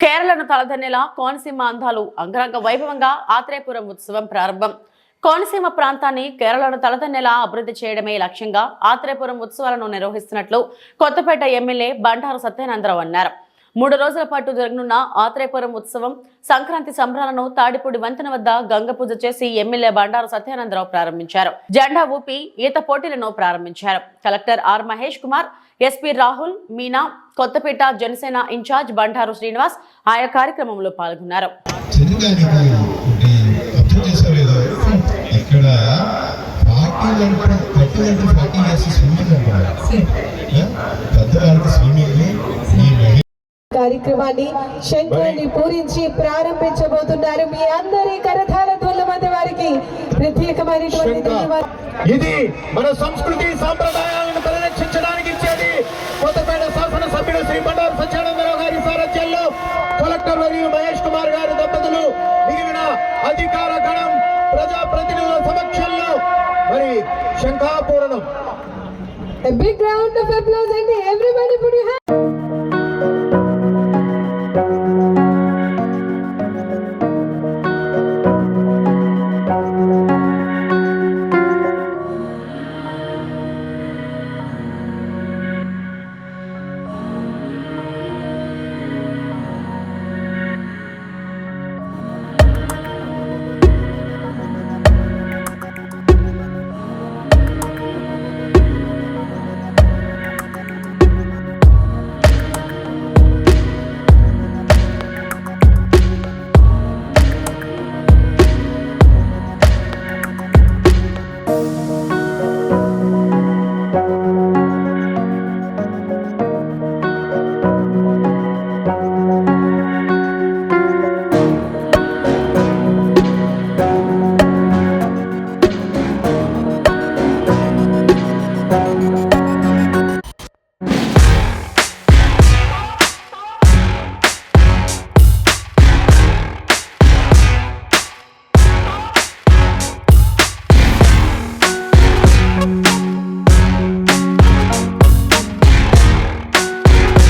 కేరళను తలదన్నేలా కోనసీమ అందాలు అంగరంగ వైభవంగా ఆత్రేయపురం ఉత్సవం ప్రారంభం. కోనసీమ ప్రాంతాన్ని కేరళను తలదన్నేలా అభివృద్ధి చేయడమే లక్ష్యంగా ఆత్రేయపురం ఉత్సవాలను నిర్వహిస్తున్నట్లు కొత్తపేట ఎమ్మెల్యే బండారు సత్యానందరావు అన్నారు. మూడు రోజుల పాటు జరగనున్న ఆత్రేయపురం ఉత్సవం సంక్రాంతి సంబరాలను తాడిపూడి వంతెన వద్ద గంగ పూజ చేసి ఎమ్మెల్యే బండారు సత్యానందరావు ప్రారంభించారు. జెండా ఊపి ఈత పోటీలను ప్రారంభించారు. Collector R Mahesh Kumar SP Rahul Meena Kothapeta Janasena incharge Bandaru Srinivas ఆయా కార్యక్రమంలో పాల్గొన్నారు. ఇక్కడ స్విమ్మింగ్ పెద్దవాళ్ళకి స్విమ్మింగ్ కార్యక్రమాన్ని శంకుని పూరించి ప్రారంభించబోతున్నారు. మీ అందరి కరతాల ధ్వల్లమంద వారికి ప్రత్యేకమైనటువంటి ఇది మన సంస్కృతి సాంప్రదాయాలను పరిరక్షించడానికి ఇచ్చేది కొత్తపేట శాసనసభ్యుడు శ్రీ బండారు సత్యానందరావు గారి సారథ్యంలో కలెక్టర్ మరియు మహేష్ కుమార్ గారి దంపతులు మిగిలిన అధికార గణం ప్రజా ప్రతినిధుల సమక్షంలో మరి శంఖాపూరణం. A big round of applause and everybody put your hands